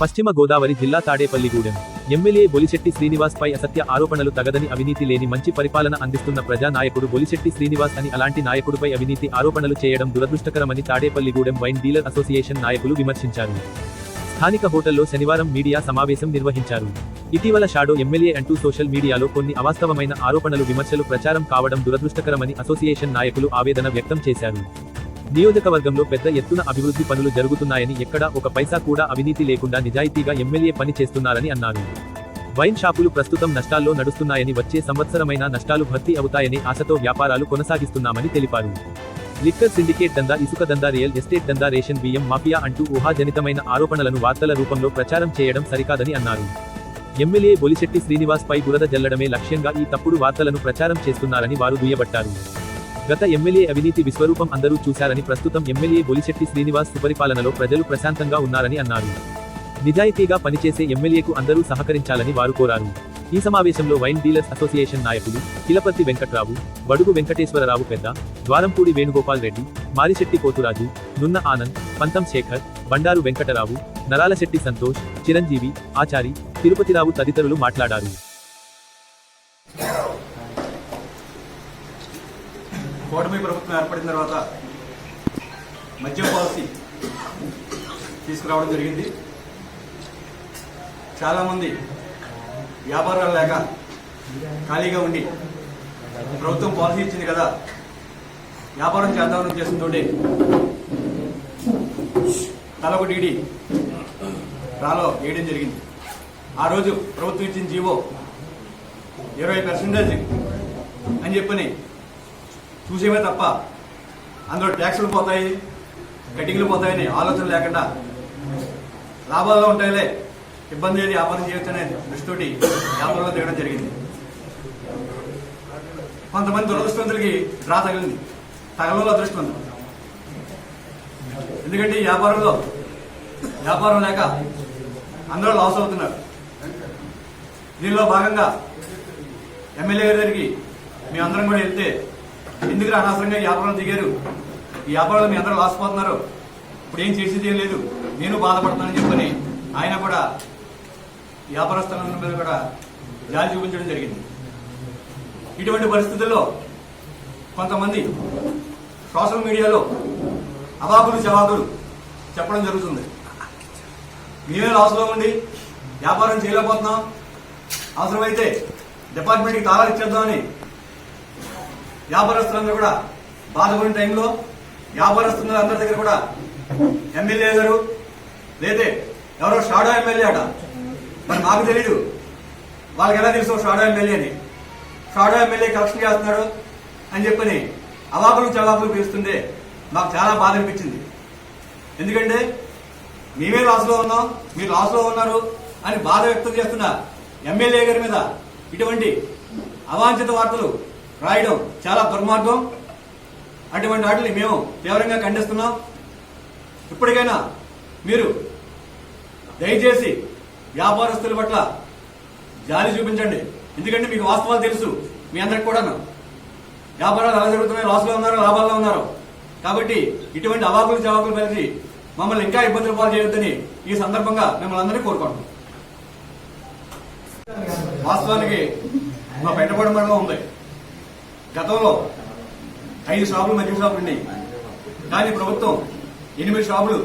పశ్చిమ గోదావరి జిల్లా తాడేపల్లిగూడెం ఎమ్మెల్యే బొలిశెట్టి శ్రీనివాస్ పై అసత్య ఆరోపణలు తగదని అవినీతి లేని మంచి పరిపాలన అందిస్తున్న ప్రజా నాయకుడు బొలిశెట్టి శ్రీనివాస్ అని అలాంటి నాయకుడిపై అవినీతి ఆరోపణలు చేయడం దురదృష్టకరమని తాడేపల్లిగూడెం వైన్ డీలర్ అసోసియేషన్ నాయకులు విమర్శించారు. స్థానిక హోటల్లో శనివారం మీడియా సమావేశం నిర్వహించారు. ఇటీవల షాడో ఎమ్మెల్యే అంటూ సోషల్ మీడియాలో కొన్ని అవాస్తవమైన ఆరోపణలు విమర్శలు ప్రచారం కావడం దురదృష్టకరమని అసోసియేషన్ నాయకులు ఆవేదన వ్యక్తం చేశారు. నియోజకవర్గంలో పెద్ద ఎత్తున అభివృద్ధి పనులు జరుగుతున్నాయని ఎక్కడా ఒక పైసా కూడా అవినీతి లేకుండా నిజాయితీగా ఎమ్మెల్యే పని చేస్తున్నారని అన్నారు. వైన్ షాపులు ప్రస్తుతం నష్టాల్లో నడుస్తున్నాయని వచ్చే సంవత్సరమైన నష్టాలు భర్తీ అవుతాయని ఆశతో వ్యాపారాలు కొనసాగిస్తున్నామని తెలిపారు. లిక్కర్ సిండికేట్ దందా ఇసుక దందా రియల్ ఎస్టేట్ దందా రేషన్ బియ్యం మాఫియా అంటూ ఊహాజనితమైన ఆరోపణలను వార్తల రూపంలో ప్రచారం చేయడం సరికాదని అన్నారు. ఎమ్మెల్యే బొలిశెట్టి శ్రీనివాస్ పై బురద జల్లడమే లక్ష్యంగా ఈ తప్పుడు వార్తలను ప్రచారం చేస్తున్నారని వారు దుయ్యబట్టారు. గత ఎమ్మెల్యే అవినీతి విశ్వరూపం అందరూ చూశారని ప్రస్తుతం ఎమ్మెల్యే బొలిశెట్టి శ్రీనివాస్ సుపరిపాలనలో ప్రజలు ప్రశాంతంగా ఉన్నారని అన్నారు. నిజాయితీగా పనిచేసే ఎమ్మెల్యేకు అందరూ సహకరించాలని వారు కోరారు. ఈ సమావేశంలో వైన్ డీలర్స్ అసోసియేషన్ నాయకులు కిలపర్తి వెంకట్రావు బడుగు వెంకటేశ్వరరావు పెద్ద ద్వారంపూడి వేణుగోపాల్ రెడ్డి మారిశెట్టి పోతురాజు నున్న ఆనంద్ పంతం శేఖర్ బండారు వెంకటరావు నరాలశెట్టి సంతోష్ చిరంజీవి ఆచారి తిరుపతిరావు తదితరులు మాట్లాడారు. కూటమి ప్రభుత్వం ఏర్పడిన తర్వాత మద్యం పాలసీ తీసుకురావడం జరిగింది. చాలామంది వ్యాపారాలు లేక ఖాళీగా ఉండి ప్రభుత్వం పాలసీ ఇచ్చింది కదా వ్యాపారం చేద్దామని ఉద్దేశంతో తలకు డీడీ రాలో వేయడం జరిగింది. ఆ రోజు ప్రభుత్వం ఇచ్చిన జీవో ఇరవై పర్సెంటేజ్ అని చెప్పని చూసేవే తప్ప అందులో ట్యాక్సులు పోతాయి కటింగ్లు పోతాయని ఆలోచన లేకుండా లాభాల్లో ఉంటాయిలే ఇబ్బంది ఏది వ్యాపారం చేయొచ్చనే దృష్టితోటి వ్యాపారంలో దిగడం జరిగింది. కొంతమంది దురదృష్టవంతులకి డ్రా తగిలింది. తగలలో అదృష్టవంతులు ఎందుకంటే వ్యాపారంలో వ్యాపారం లేక అందరూ లాస్ అవుతున్నారు. దీనిలో భాగంగా ఎమ్మెల్యే గారి దగ్గరికి మీ అందరం కూడా వెళ్తే ఎందుకు అనవసరంగా వ్యాపారం దిగారు. ఈ వ్యాపారంలో మీ అందరూ లాసిపోతున్నారు ఇప్పుడు ఏం చేసేది ఏం లేదు. నేను బాధపడతానని చెప్పని ఆయన కూడా వ్యాపారస్తుల మీద కూడా జాలి చూపించడం జరిగింది. ఇటువంటి పరిస్థితుల్లో కొంతమంది సోషల్ మీడియాలో అవాకులు జవాబులు చెప్పడం జరుగుతుంది. మేమే లాస్లో ఉండి వ్యాపారం చేయలేకపోతున్నాం. అవసరమైతే డిపార్ట్మెంట్కి తాళాలు ఇచ్చేద్దామని వ్యాపారస్తులందరూ కూడా బాధపడిన టైంలో వ్యాపారస్తులు అందరి దగ్గర కూడా ఎమ్మెల్యే గారు లేదే ఎవరో షాడో ఎమ్మెల్యే అట. మరి మాకు తెలియదు వాళ్ళకి ఎలా తెలుసు షాడో ఎమ్మెల్యే అని? షాడో ఎమ్మెల్యే కలెక్షన్ చేస్తున్నాడు అని చెప్పని అవాకులు చవాకులు పిలుస్తుంటే మాకు చాలా బాధ అనిపించింది. ఎందుకంటే మేమే లాస్లో ఉన్నాం మీరు లాస్లో ఉన్నారు అని బాధ వ్యక్తం చేస్తున్న ఎమ్మెల్యే గారి మీద ఇటువంటి అవాంఛిత వార్తలు రాయడం చాలా దుర్మార్గం. అటువంటి వాటిని మేము తీవ్రంగా ఖండిస్తున్నాం. ఇప్పటికైనా మీరు దయచేసి వ్యాపారస్తుల పట్ల జాలి చూపించండి. ఎందుకంటే మీకు వాస్తవాలు తెలుసు. మీ అందరికి కూడాను. వ్యాపారాలు ఎలా జరుగుతున్నాయి? లాస్లో ఉన్నారో లాభాల్లో ఉన్నారో. కాబట్టి ఇటువంటి అవాకులు జవాకులు పెరిగి మమ్మల్ని ఇంకా ఇబ్బందులు పాలు చేయొద్దని ఈ సందర్భంగా మిమ్మల్ని అందరినీ కోరుకుంటున్నాం. వాస్తవానికి మా పెంటపాడు మండలం ఉంది. గతంలో ఐదు షాపులు మద్యం షాపులు ఉన్నాయి. కానీ ప్రభుత్వం ఎనిమిది షాపులు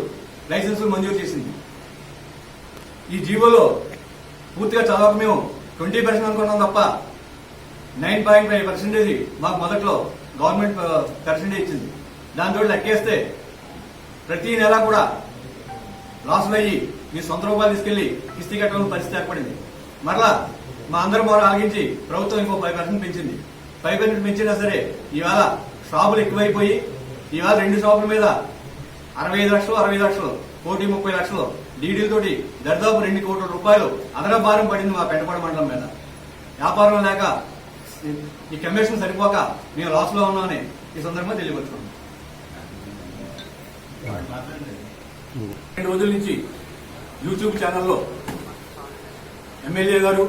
లైసెన్సులు మంజూరు చేసింది. ఈ జీవోలో పూర్తిగా చదవక మేము ట్వంటీ పర్సెంట్ అనుకున్నాం తప్ప నైన్ పాయింట్ ఫైవ్ పర్సెంటేజ్ మాకు మొదట్లో గవర్నమెంట్ పర్సెంటేజ్ ఇచ్చింది. దాంతో లెక్కేస్తే ప్రతి నెల కూడా లాసులు అయ్యి మీ సొంత రూపాయలు తీసుకెళ్ళి కిస్తీ కట్టడం పరిస్థితి ఏర్పడింది. మరలా మా అందరం కూడా ఆగించి ప్రభుత్వం ఇంకో ఫైవ్ పర్సెంట్ పెంచింది. ఫైవ్ హండ్రెడ్ పెంచినా సరే ఇవాళ షాపులు ఎక్కువైపోయి ఇవాళ రెండు షాపుల మీద అరవై ఐదు లక్షలు అరవై లక్షలు కోటి ముప్పై లక్షలు డీడీలతోటి దరిదాపు రెండు కోట్ల రూపాయలు అదన భారం పడింది మా పెంటపాడు మండలం మీద. వ్యాపారం లేక ఈ కమిషన్ సరిపోక మేము లాస్లో ఉన్నామని ఈ సందర్భంగా తెలియపరుచుకున్నాం. రెండు రోజుల నుంచి యూట్యూబ్ ఛానల్లో ఎమ్మెల్యే గారు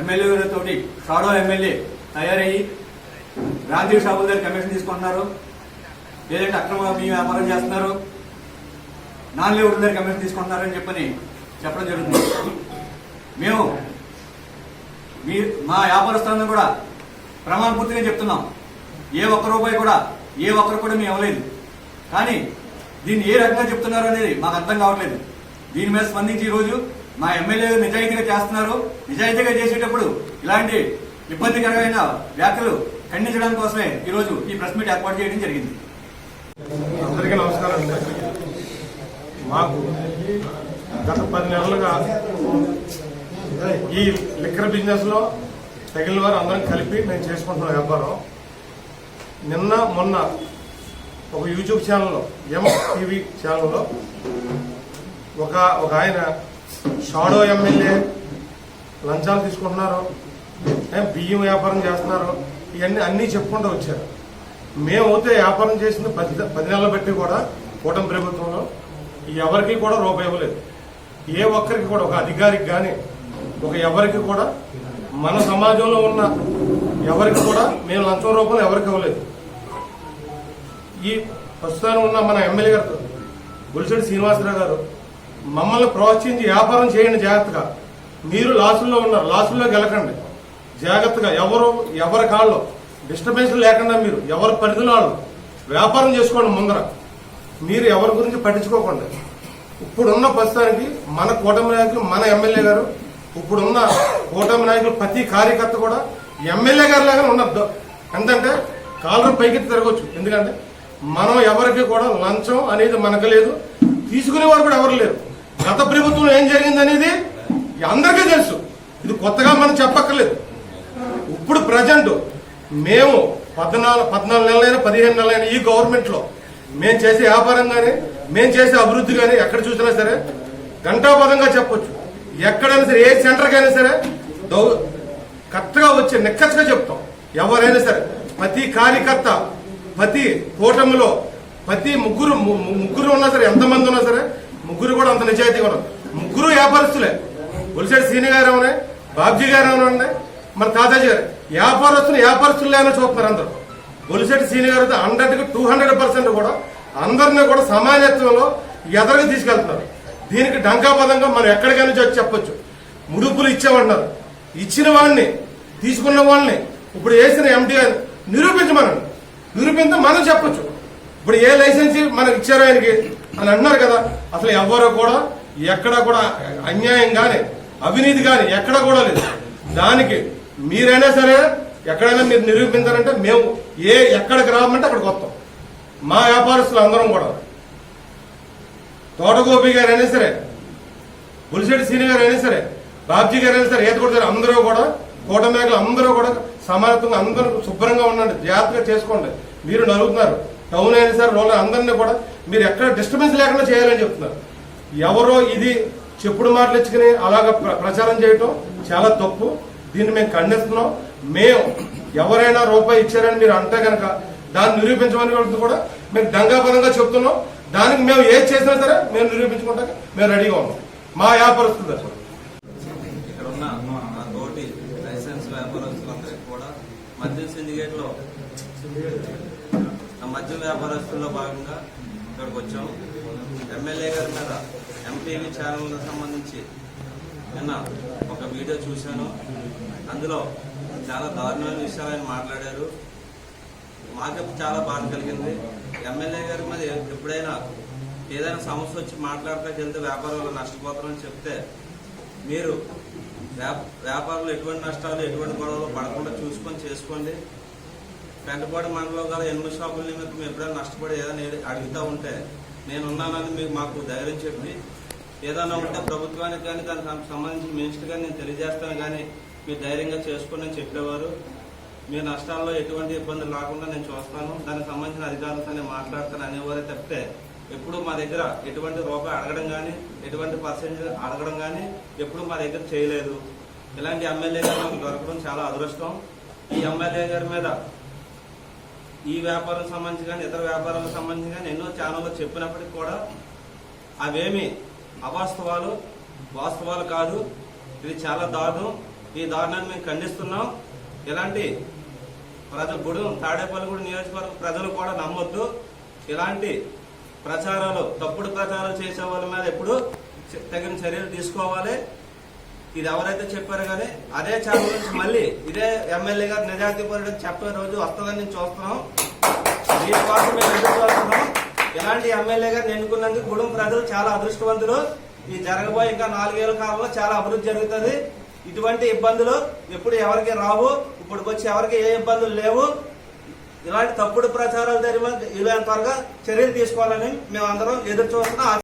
ఎమ్మెల్యే గారితో షాడో ఎమ్మెల్యే తయారయ్యి గాంధీ షాపుల దగ్గర కమిషన్ తీసుకుంటున్నారు లేదంటే అక్రమ మీ వ్యాపారం చేస్తున్నారు నాన్ లీవ్ దగ్గర కమిషన్ తీసుకుంటున్నారని చెప్పని చెప్పడం జరుగుతుంది. మేము మీ మా వ్యాపారస్తులను కూడా ప్రమాణ పూర్తిగా చెప్తున్నాం. ఏ ఒక్క రూపాయి కూడా ఏ ఒక్కరు కూడా మేము ఇవ్వలేదు. కానీ దీన్ని ఏ రకంగా చెప్తున్నారు అనేది మాకు అర్థం కావట్లేదు. దీని మీద స్పందించి ఈరోజు మా ఎమ్మెల్యే నిజాయితీగా చేస్తున్నారు. నిజాయితీగా చేసేటప్పుడు ఇలాంటి ఇబ్బందికరమైన వ్యాఖ్యలు ఖండించడం కోసమే ఈరోజు ఈ ప్రెస్ మీట్ ఏర్పాటు చేయడం జరిగింది. అందరికీ నమస్కారం. అండి మాకు గత పది నెలలుగా ఈ లిక్కర్ బిజినెస్లో తగిలిన వారు అందరం కలిపి మేము చేసుకుంటున్న వ్యాపారం. నిన్న మొన్న ఒక యూట్యూబ్ ఛానల్లో ఎం టీవీ ఛానల్లో ఒక ఒక ఆయన షాడో ఎమ్మెల్యే లంచాలు తీసుకుంటున్నారు. బియ్యం వ్యాపారం చేస్తున్నారు? ఇవన్నీ అన్నీ చెప్పుకుంటూ వచ్చారు. మేమైతే వ్యాపారం చేసింది పది పది నెలలు బట్టి కూడా కూటమి ప్రభుత్వంలో ఎవరికి కూడా రూపాయి ఇవ్వలేదు. ఏ ఒక్కరికి కూడా ఒక అధికారికి కానీ ఒక ఎవరికి కూడా మన సమాజంలో ఉన్న ఎవరికి కూడా మేము లంచం రూపంలో ఎవరికి ఇవ్వలేదు. ఈ ప్రస్తుతానికి ఉన్న మన ఎమ్మెల్యే గారు బులిశెట్టి శ్రీనివాసరావు గారు మమ్మల్ని ప్రోత్సహించి వ్యాపారం చేయండి జాగ్రత్తగా. మీరు లాసుల్లో ఉన్నారు లాసుల్లో గెలకండి. జాగ్రత్తగా ఎవరు ఎవరి కాళ్ళు డిస్టర్బెన్స్ లేకుండా మీరు ఎవరి పరిధిలో వాళ్ళు వ్యాపారం చేసుకోండి ముందర. మీరు ఎవరి గురించి పట్టించుకోకండి. ఇప్పుడున్న ప్రస్తుతానికి మన కూటమి నాయకులు మన ఎమ్మెల్యే గారు ఇప్పుడున్న కూటమి నాయకులు ప్రతి కార్యకర్త కూడా ఎమ్మెల్యే గారు లాగానే ఉన్నారు ఎంతంటే కాలర్ పైకి తిరగచ్చు. ఎందుకంటే మనం ఎవరికి కూడా లంచం అనేది మనకు లేదు. తీసుకునేవారు కూడా ఎవరు లేరు. గత ప్రభుత్వం ఏం జరిగింది అనేది అందరికీ తెలుసు. ఇది కొత్తగా మనం చెప్పక్కర్లేదు. ఇప్పుడు ప్రజెంట్ మేము పద్నాలుగు పద్నాలుగు నెలలైనా పదిహేను నెలలైనా ఈ గవర్నమెంట్లో మేము చేసే వ్యాపారం కానీ మేము చేసే అభివృద్ధి కానీ ఎక్కడ చూసినా సరే ఘంటాపదంగా చెప్పొచ్చు. ఎక్కడైనా సరే ఏ సెంటర్కైనా సరే దౌ కరెక్ట్గా వచ్చి నిక్కచ్చగా చెప్తాం. ఎవరైనా సరే ప్రతి కార్యకర్త ప్రతి కూటమిలో ప్రతి ముగ్గురు ముగ్గురు ఉన్నా సరే ఎంతమంది ఉన్నా సరే ముగ్గురు కూడా అంత నిజాయితీగా ఉన్నారు. ముగ్గురు వ్యాపారస్తులే. ఒలిసేటి సీని గారు ఏమన్నాయి? బాబ్జీ గారు ఉన్నాయి మన తాతాజీ గారు. వ్యాపారస్తులు వ్యాపారస్తులేనో చూస్తున్నారు అందరూ. గొలిశెట్టి సీనియర్ గారు హండ్రెడ్కి టూ హండ్రెడ్ పర్సెంట్ కూడా అందరినీ కూడా సమానత్వంలో ఎదరికి తీసుకెళ్తున్నారు. దీనికి డంకాపదంగా మనం ఎక్కడికైనా వచ్చి చెప్పొచ్చు. ముడుపులు ఇచ్చామన్నారు ఇచ్చిన వాడిని తీసుకున్న వాళ్ళని ఇప్పుడు వేసిన ఎంటీఆర్ నిరూపించమనండి. నిరూపిస్తే మనం చెప్పొచ్చు. ఇప్పుడు ఏ లైసెన్స్ మనకి ఇచ్చారో ఆయనకి అని అన్నారు కదా అసలు ఎవరు కూడా ఎక్కడ కూడా అన్యాయం కానీ అవినీతి కానీ ఎక్కడ కూడా లేదు. దానికి మీరైనా సరే ఎక్కడైనా మీరు నిరూపించారంటే మేము ఏ ఎక్కడికి రామంటే అక్కడికి వస్తాం. మా వ్యాపారస్తులు అందరం కూడా. తోటగోపి గారు అయినా సరే బులిశెట్టి సీని గారు అయినా సరే బాబ్జీ గారు అయినా సరే ఏది కూడా అందరూ కూడా కూటమేకలు అందరూ కూడా సమానత్వంగా అందరూ శుభ్రంగా ఉండండి జాగ్రత్తగా చేసుకోండి. మీరు నలుగుతున్నారు. టౌన్ అయినా సరే రోడ్లు అందరినీ కూడా మీరు ఎక్కడ డిస్టర్బెన్స్ లేకుండా చేయాలని చెప్తున్నారు. ఎవరో ఇది చెప్పుడు మాటలు ఇచ్చుకుని అలాగ ప్ర- ప్రచారం చేయటం చాలా తప్పు. దీన్ని మేము ఖండిస్తున్నాం. మేము ఎవరైనా రూపాయి ఇచ్చారని మీరు అంటే కనుక దాన్ని నిరూపించమని కూడా మేము దంగాపదంగా చెప్తున్నాం. దానికి మేము ఏది చేసినా సరే మేము నిరూపించుకుంటాక మేము రెడీగా ఉన్నాం. మా వ్యాపారస్తులు అసలు. ఇక్కడ ఉన్న మా తోటి లైసెన్స్ వ్యాపారస్తులందరికీ కూడా మద్యం సిండికేట్లో ఆ వ్యాపారస్తుల్లో భాగంగా ఇక్కడికి వచ్చాము ఎమ్మెల్యే గారి మీద ఎంపీవీ ఛానల్ సంబంధించి నిన్న ఒక వీడియో చూశాను. అందులో చాలా దారుణమైన విషయాలు ఆయన మాట్లాడారు. మాకు చాలా బాధ కలిగింది. ఎమ్మెల్యే గారి మీద ఎప్పుడైనా ఏదైనా సమస్య వచ్చి మాట్లాడటానికి వెళ్తే వ్యాపారంలో నష్టపోతారని చెప్తే మీరు వ్యాపారంలో ఎటువంటి నష్టాలు ఎటువంటి గొడవలు పడకుండా చూసుకొని చేసుకోండి. పెంటపాడు మండలం గల ఎనిమిది షాపుల నిమిత్తం ఎప్పుడైనా నష్టపడి ఏదైనా అడుగుతూ అడుగుతా ఉంటే నేను ఉన్నానని మీకు మాకు ధైర్యం చెప్పి ఏదైనా ఉంటే ప్రభుత్వానికి కానీ దానికి సంబంధించిన మినిస్టర్ కానీ నేను తెలియజేస్తాను కానీ మీరు ధైర్యంగా చేసుకోండి అని చెప్పేవారు. మీ నష్టాల్లో ఎటువంటి ఇబ్బందులు రాకుండా నేను చూస్తాను. దానికి సంబంధించిన అధికారులతో నేను మాట్లాడతాను అనేవారే తప్పితే ఎప్పుడు మా దగ్గర ఎటువంటి రూపాయి అడగడం కానీ ఎటువంటి పర్సెంటేజ్ అడగడం కానీ ఎప్పుడు మా దగ్గర చేయలేదు. ఇలాంటి ఎమ్మెల్యే గారు మాకు దొరకడం చాలా అదృష్టం. ఈ ఎమ్మెల్యే గారి మీద ఈ వ్యాపారం సంబంధించి కానీ ఇతర వ్యాపారాలకు సంబంధించి కానీ ఎన్నో ఛానల్లో చెప్పినప్పటికీ కూడా అవేమి అవాస్తవాలు వాస్తవాలు కాదు. ఇది చాలా దారుణం. ఈ దారుణాన్ని మేము ఖండిస్తున్నాం. ఇలాంటి ప్రజలు గుడి తాడేపల్లిగూడి నియోజకవర్గ ప్రజలు కూడా నమ్మొద్దు. ఇలాంటి ప్రచారాలు తప్పుడు ప్రచారాలు చేసే వాళ్ళ మీద ఎప్పుడు తగిన చర్యలు తీసుకోవాలి. ఇది ఎవరైతే చెప్పారో కానీ అదే ఛానల్ నుంచి మళ్ళీ ఇదే ఎమ్మెల్యే గారు నిజాయితీ పరుడు చెప్పే రోజు వస్తుందని నేను చూస్తున్నాం దీనికోసం మేము ఎదురు చూస్తున్నాం? ఇలాంటి ఎమ్మెల్యే గారిని ఎన్నుకున్నందుకు గుడుం ప్రజలు చాలా అదృష్టవంతులు. ఈ జరగబోయే ఇంకా నాలుగేళ్ళ కాలంలో చాలా అభివృద్ధి జరుగుతుంది. ఇటువంటి ఇబ్బందులు ఎప్పుడు ఎవరికి రావు ఇప్పుడు వచ్చి ఎవరికి ఏ ఇబ్బందులు లేవు. ఇలాంటి తప్పుడు ప్రచారాలు జరిగిన ఇలా త్వరగా చర్యలు తీసుకోవాలని మేము అందరం ఎదురు చూస్తున్నాం